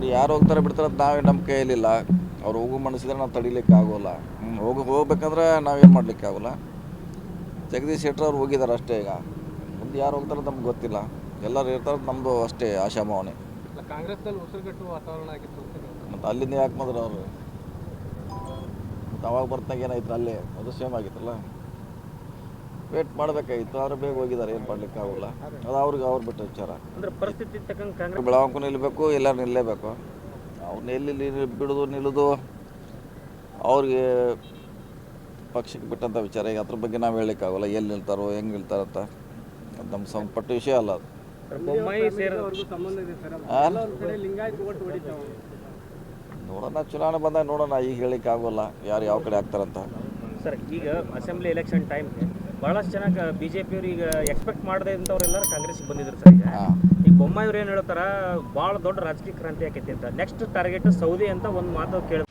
ನೋಡಿ ಯಾರು ಹೋಗ್ತಾರೆ ಬಿಡ್ತಾರೆ ಅಂತ ನಾವೇ ನಮ್ಮ ಕೈಯಲ್ಲಿಲ್ಲ. ಅವ್ರು ಹೋಗು ಮನಸ್ಸಿದ್ರೆ ನಾವು ತಡಿಲಿಕ್ಕೆ ಆಗೋಲ್ಲ. ಹೋಗ ಹೋಗಿ ಹೋಗ್ಬೇಕಂದ್ರೆ ನಾವೇನು ಮಾಡ್ಲಿಕ್ಕೆ ಆಗೋಲ್ಲ. ಜಗದೀಶ್ ಶೆಟ್ಟರ್ ಅವ್ರು ಹೋಗಿದ್ದಾರೆ ಅಷ್ಟೇ ಈಗ. ಮುಂದೆ ಯಾರು ಹೋಗ್ತಾರೆ ನಮ್ಗೆ ಗೊತ್ತಿಲ್ಲ. ಎಲ್ಲರೂ ಇರ್ತಾರೆ ನಮ್ಮದು ಅಷ್ಟೇ ಆಶಾಭಾವನೆ. ಕಾಂಗ್ರೆಸ್ನಲ್ಲಿ ವಾತಾವರಣ ಆಗಿತ್ತು ಮತ್ತು ಅಲ್ಲಿಂದ ಯಾಕೆ ಬಂದ್ರೆ ಅವರು? ಅವಾಗ ಬರ್ತಾಗ ಏನಾಯ್ತು ಅಲ್ಲೇ? ಅದು ಸೇಮ್ ಆಗಿತ್ತಲ್ಲ? ವೇಟ್ ಮಾಡಬೇಕಾಗಿತ್ತು ಆದ್ರೆ ಬೇಗ ಹೋಗಿದ್ದಾರೆ ಏನು ಮಾಡ್ಲಿಕ್ಕೆ ಆಗೋಲ್ಲ ಅದು ಅವ್ರಿಗೆ ಅವ್ರು ಬಿಟ್ಟ ವಿಚಾರ. ಅಂದ್ರೆ ಪರಿಸ್ಥಿತಿ ತಕ್ಕಂಗೆ ಕಾಂಗ್ರೆಸ್ ಬೆಳಗಾವಿ ನಿಲ್ಲಬೇಕು ಎಲ್ಲರೂ ನಿಲ್ಲಲೇಬೇಕು ಅವ್ರನ್ನ ಎಲ್ಲಿ ಬಿಡೋದು ನಿಲ್ಲೋದು ಅವ್ರಿಗೆ ಪಕ್ಷಕ್ಕೆ ಬಿಟ್ಟಂಥ ವಿಚಾರ. ಈಗ ಅದ್ರ ಬಗ್ಗೆ ನಾವು ಹೇಳಲಿಕ್ಕಾಗಲ್ಲ ಎಲ್ಲಿ ನಿಲ್ತಾರೋ ಹೆಂಗೆ ನಿಲ್ತಾರಂತ ಅದು ನಮ್ಮ ಸಂಪಟ್ಟ ವಿಷಯ ಅಲ್ಲ ಅದು. ಬೊಮ್ಮಾಯಿ ಸೇರ ಸಂಬಂಧ ಇದೆ ಸರ್ ಆ? ಕಡೆ ಲಿಂಗಾಯತ್ ಓಟ್ ಹೊಡಿತಾವೆ. ನೋಡೋಣ ಚುನಾವಣೆ ಬಂದಾಗ ನೋಡೋಣ ಈಗ ಹೇಳಿಕ್ ಆಗೋಲ್ಲ ಯಾರು ಯಾವ ಕಡೆ ಆಗ್ತಾರಂತ. ಸರ್ ಈಗ ಅಸೆಂಬ್ಲಿ ಎಲೆಕ್ಷನ್ ಟೈಮ್ಗೆ ಬಹಳಷ್ಟು ಜನ ಬಿಜೆಪಿ ಜೆ ಪಿಯವ್ರು ಈಗ ಎಕ್ಸ್ಪೆಕ್ಟ್ ಮಾಡದೆ ಇಂಥವ್ರೆಲ್ಲರೂ ಕಾಂಗ್ರೆಸ್ಗೆ ಬಂದಿದ್ರು ಸರ್ ಈಗ. ಈಗ ಬೊಮ್ಮಾಯಿ ಅವ್ರು ಏನು ಹೇಳ್ತಾರ ಭಾಳ ದೊಡ್ಡ ರಾಜಕೀಯ ಕ್ರಾಂತಿ ಆಕೈತಿ ಅಂತ. ನೆಕ್ಸ್ಟ್ ಟಾರ್ಗೆಟ್ ಸೌದಿ ಅಂತ ಒಂದು ಮಾತು ಕೇಳಿ